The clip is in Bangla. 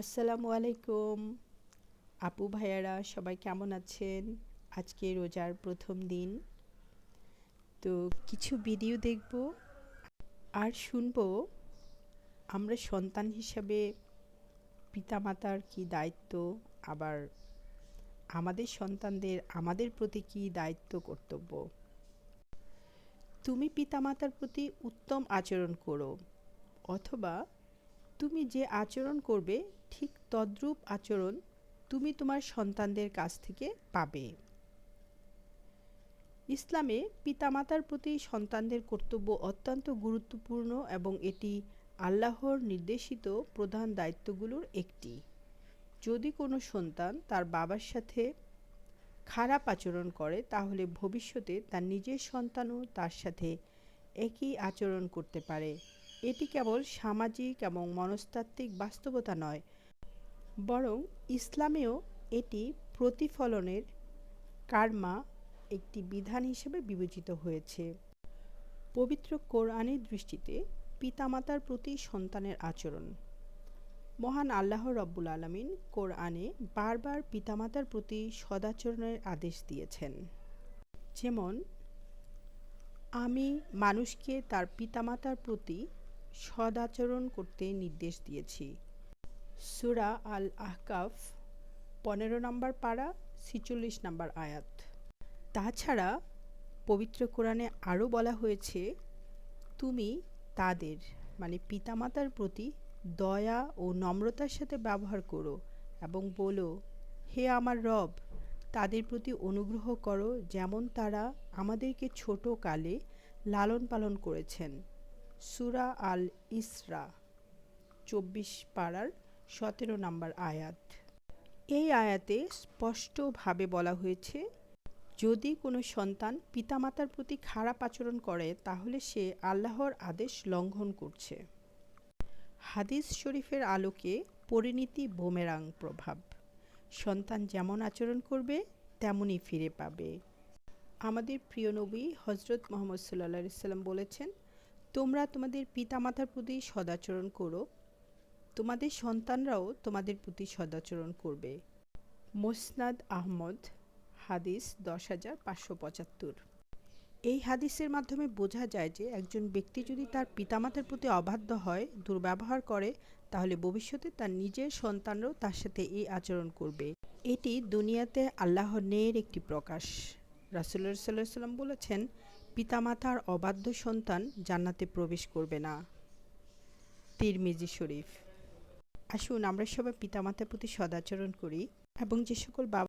আসসালামু আলাইকুম। আপু ভাইয়ারা, সবাই কেমন আছেন? আজকে রোজার প্রথম দিন। তো কিছু ভিডিও দেখব। আর শুনব, আমরা সন্তান হিসাবে পিতামাতার কি দায়িত্ব? আবার আমাদের সন্তানদের, আমাদের প্রতি কি দায়িত্ব কর্তব্য? তুমি পিতামাতার প্রতি উত্তম আচরণ করো, অথবা তুমি যে আচরণ করবে, ঠিক তদ্রূপ আচরণ তুমি তোমার সন্তানদের কাছ থেকে পাবে। ইসলামে পিতামাতার প্রতি সন্তানদের কর্তব্য অত্যন্ত গুরুত্বপূর্ণ এবং এটি আল্লাহর নির্দেশিত প্রধান দায়িত্বগুলোর একটি। যদি কোনো সন্তান তার বাবার সাথে খারাপ আচরণ করে, তাহলে ভবিষ্যতে তার নিজের সন্তানও তার সাথে একই আচরণ করতে পারে। এটি কেবল সামাজিক এবং মনস্তাত্ত্বিক বাস্তবতা নয়, বরং ইসলামেও এটি প্রতিফলনের কার্মা একটি বিধান হিসেবে বিবেচিত হয়েছে। পবিত্র কোরআনের দৃষ্টিতে পিতামাতার প্রতি সন্তানের আচরণ। মহান আল্লাহ রব্বুল আলমিন কোরআনে বারবার পিতামাতার প্রতি সদাচরণের আদেশ দিয়েছেন। যেমন, আমি মানুষকে তার পিতামাতার প্রতি সদাচরণ করতে নির্দেশ দিয়েছি। সুরা আল আহকাফ পনেরো নম্বর পাড়া ছিচল্লিশ নম্বর আয়াত। তাছাড়া পবিত্র কোরআনে আরও বলা হয়েছে, তুমি তাদের মানে পিতামাতার প্রতি দয়া ও নম্রতার সাথে ব্যবহার করো এবং বলো, হে আমার রব, তাদের প্রতি অনুগ্রহ করো যেমন তারা আমাদেরকে ছোট কালে লালন পালন করেছেন। সুরা আল ইসরা, চব্বিশ পাড়ার সতেরো নম্বর আয়াত। এই আয়াতে স্পষ্টভাবে বলা হয়েছে, যদি কোনো সন্তান পিতামাতার প্রতি খারাপ আচরণ করে, তাহলে সে আল্লাহর আদেশ লঙ্ঘন করছে। হাদিস শরীফের আলোকে পরিণীতি বোমেরাং প্রভাব। সন্তান যেমন আচরণ করবে, তেমনই ফিরে পাবে। আমাদের প্রিয় নবী হজরত মোহাম্মদ সাল্লা সাল্লাম বলেছেন তোমরা তোমাদের পিতামাতার প্রতি সদাচরণ করো। তোমাদের সন্তানরাও তোমাদের প্রতি সদাচরণ করবে। মোসনাদ আহমদ, হাদিস দশ হাজার পাঁচশো পঁচাত্তর। এই হাদিসের মাধ্যমে বোঝা যায় যে একজন ব্যক্তি যদি তার পিতামাতার প্রতি অবাধ্য হয়, দুর্ব্যবহার করে, তাহলে ভবিষ্যতে তার নিজের সন্তানরাও তার সাথে এই আচরণ করবে। এটি দুনিয়াতে আল্লাহর ন্যায়ের একটি প্রকাশ। রাসুল্লাহ সাল্লাহ সাল্লাম বলেছেন পিতামাতার অবাধ্য সন্তান জান্নাতে প্রবেশ করবে না। তিরমিজি শরীফ। আসুন আমরা সবাই পিতামাতার প্রতি সদাচরণ করি এবং যে সকল বাবা